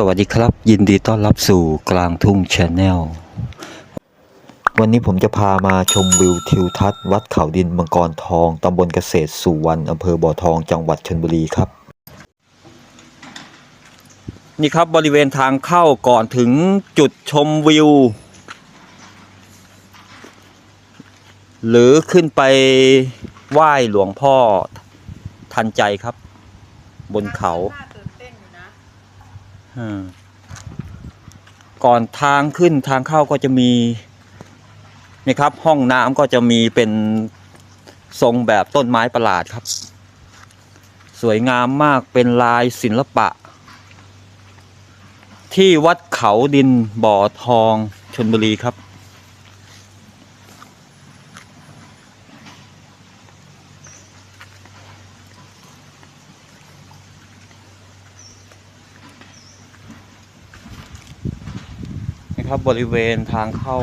สวัสดีครับ ยินดีต้อนรับสู่กลางทุ่งชาแนลวันนี้ผมจะพามาชมวิวทิวทัศน์วัดเขาดินมังกรทองตำบลเกษตรสุวรรณอำเภอบ่อทองจังหวัดชลบุรีครับ นี่ครับบริเวณทางเข้าก่อนถึงจุดชมวิว หรือขึ้นไปไหว้หลวงพ่อทันใจครับ บนเขา น่าตื่นเต้นอยู่นะ อืม ก่อนทางขึ้นทางเข้าก็จะมีนี่ครับ ห้องน้ำก็จะมีเป็นทรงแบบต้นไม้ประหลาดครับ สวยงามมากเป็นลายศิลปะ ที่วัดเขาดินบ่อทองชนบุรีครับ ครับบริเวณทางเข้า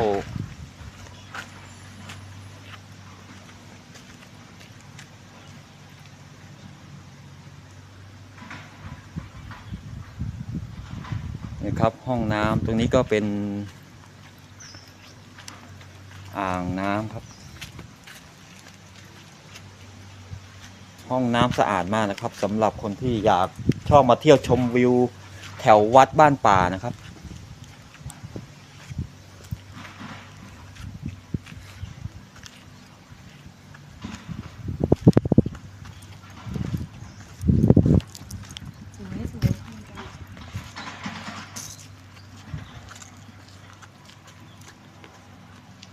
นะครับห้องน้ำตรงนี้ก็เป็น อ่างน้ำครับ ห้องน้ำสะอาดมากนะครับสำหรับคนที่อยากชอบมาเที่ยวชมวิว แถววัดบ้านป่านะครับ สวยสวย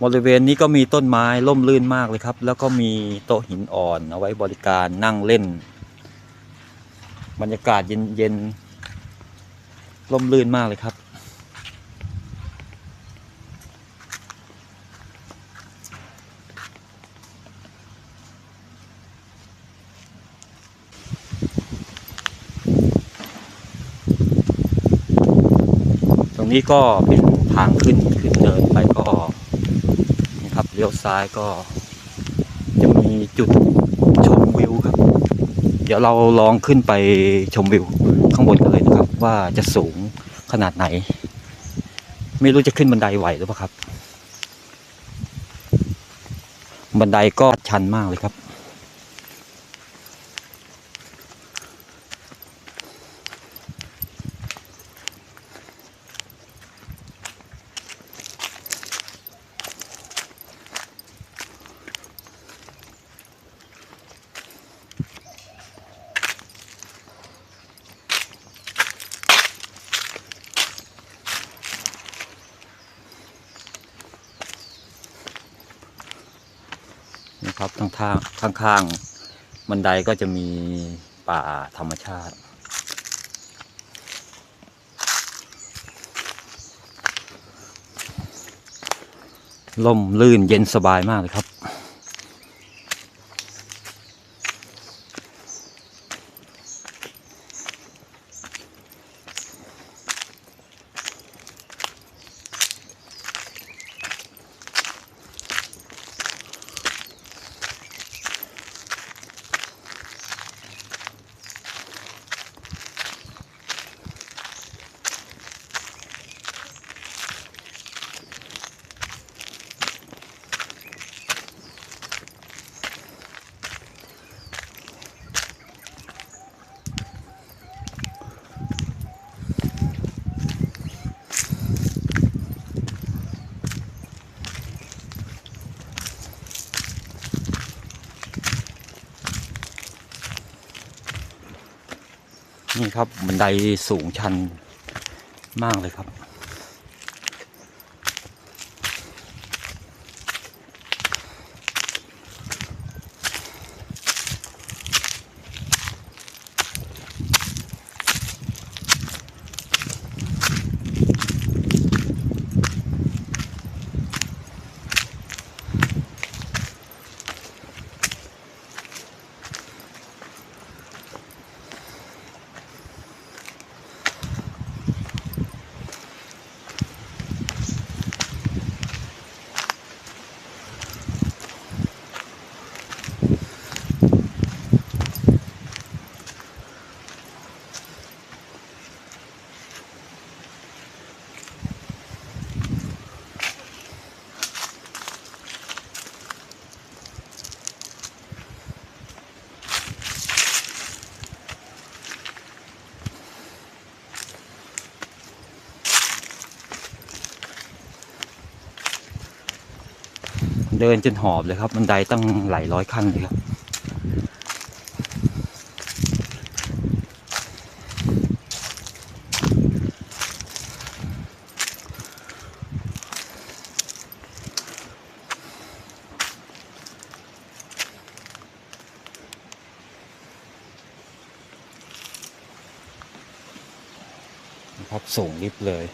บริเวณนี้ก็มีต้นไม้ร่มรื่นมากเลยครับ แล้วก็มีโต๊ะหินอ่อนเอาไว้บริการนั่งเล่น บรรยากาศเย็นๆร่มรื่นมากเลยครับ ตรงนี้ก็เป็นทางขึ้นขึ้นเดินไปก็ ลี้ยวซ้ายก็ จะมีจุดชมวิวครับ เดี๋ยวเราลองขึ้นไปชมวิวข้างบนกันเลยนะครับ ว่าจะสูงขนาดไหน ไม่รู้จะขึ้นบันไดไหวหรือเปล่าครับ บันไดก็ชันมากเลยครับ นะครับข้างทางข้างๆบันไดก็จะมีป่าธรรมชาติ ล่มลื่นเย็นสบายมากเลยครับ นี่ครับบันไดสูงชันมากเลยครับ เดินจนหอบเลยครับบันไดตั้งหลายร้อยขั้นเลยครับครับส่งลิฟต์เลย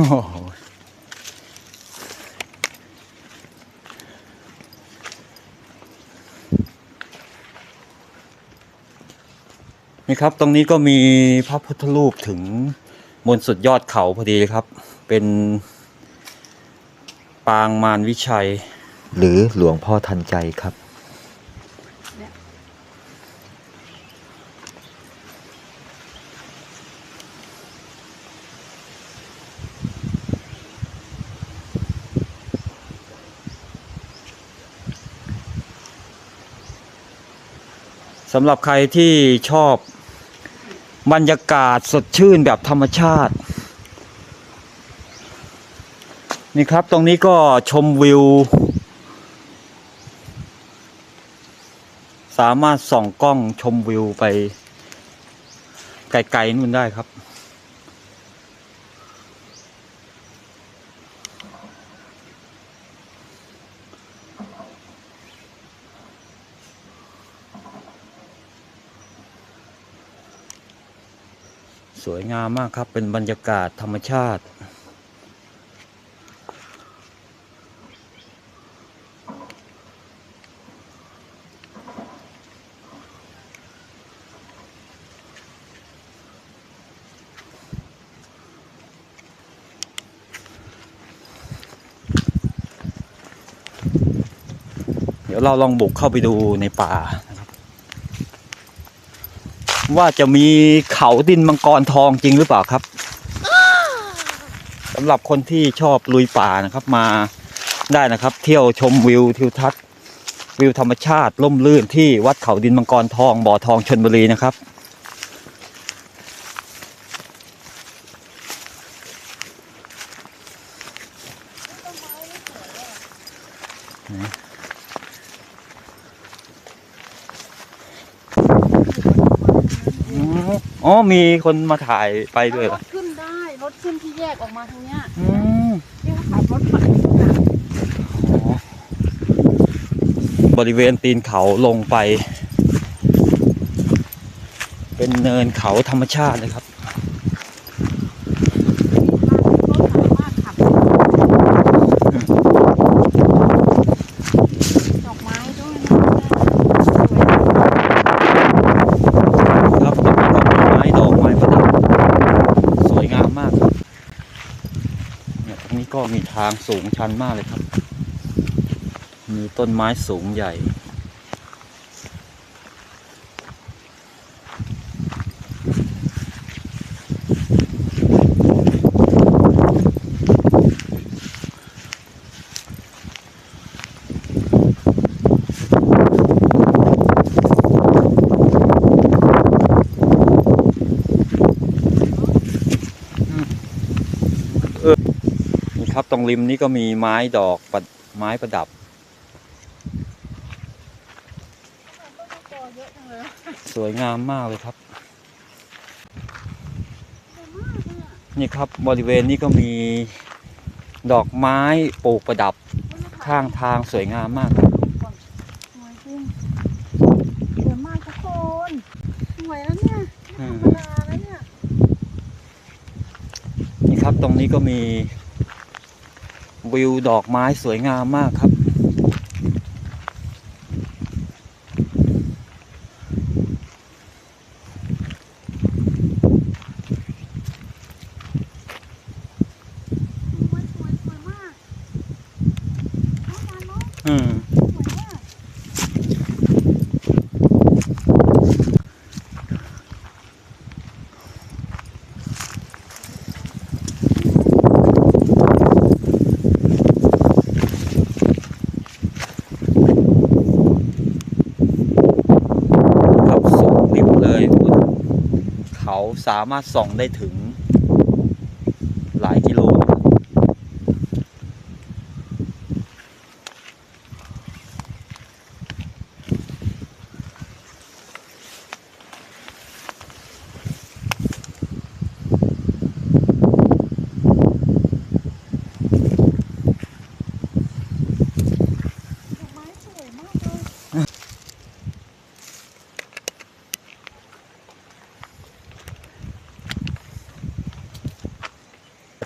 นี่ครับตรงนี้ก็มีพระพุทธรูปถึงบนสุดยอดเขาพอดีเลยครับ เป็นปางมารวิชัย หรือหลวงพ่อทันใจครับ สำหรับใครที่ชอบบรรยากาศสดชื่นแบบธรรมชาติ นี่ครับตรงนี้ก็ชมวิว สามารถส่องกล้องชมวิวไปไกลๆนู่นได้ครับ สวยงามมากครับเป็นบรรยากาศธรรมชาติ เดี๋ยวเราลองบุกเข้าไปดูในป่า ว่าจะมีเขาดินมังกรทองจริงหรือเปล่าครับสำหรับคนที่ชอบลุยป่านะครับมาได้นะครับ เที่ยวชมวิวทิวทัศน์วิวธรรมชาติล่มลื่นที่วัดเขาดินมังกรทองบ่อทองชนบุรีนะครับ อ๋ ออ๋อมีคนมาถ่ายไปด้วยเหรรอถขึ้นได้รถขึ้นที่แยกออกมาทางเนี้ยอืมที่เขาขับรถผ่านอ๋อบริเวณตีนเขาลงไป เป็นเนินเขาธรรมชาติเลยครับ รถสามารถขับดอกไม้ด้วยนะสวย ครับต้นไม้ดอกไม้ประดับ สวยงามมากครับเนี่ยตรงนี้ ก็มีทางสูงชันมากเลยครับ มีต้นไม้สูงใหญ่ นี่ครับ ตรงริมนี้ก็มีไม้ดอกประไม้ประดับจอเยอะจังเลยสวยงามมากเลยครับสวยมากเลยอะนี่ครับบริเวณนี้ก็มีดอกไม้ปลูกประดับข้างทางสวยงามมากครับสวยจริงสวยมากทุกคนสวยแล้วเนี่ยอืมธรรมดาแล้วเนี่ยนี่ครับตรงนี้ก็มี วิวดอกไม้สวยงามมากครับสวยสวยสวยมากน้องมาน้องอืมสวยมาก ครับสูงริบเลยบนเขา สามารถส่องได้ถึง หลายกิโลนะครับ ดอกไม้สวยมากเลย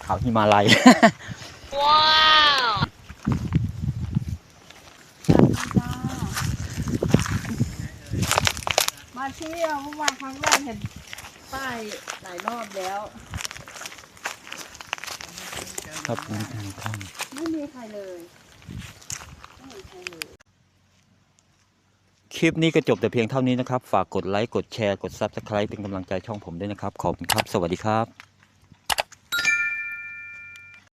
เขาหิ มาลัยจ้ามาเที่ยวเมื่อวานครั้งแรกเห็นป้ายหลายรอบแล้วครับนี่ทางถ้ไม่มีใครเลยไม่มีใครเลยำคลิปนี้ก็จบแต่เพียงเท่านี้นะครับ ฝากกดไลค์ กดแชร์ กด Subscribe เป็นกำลังใจช่องผมด้วยนะครับ ขอบคุณครับ สวัสดีครับ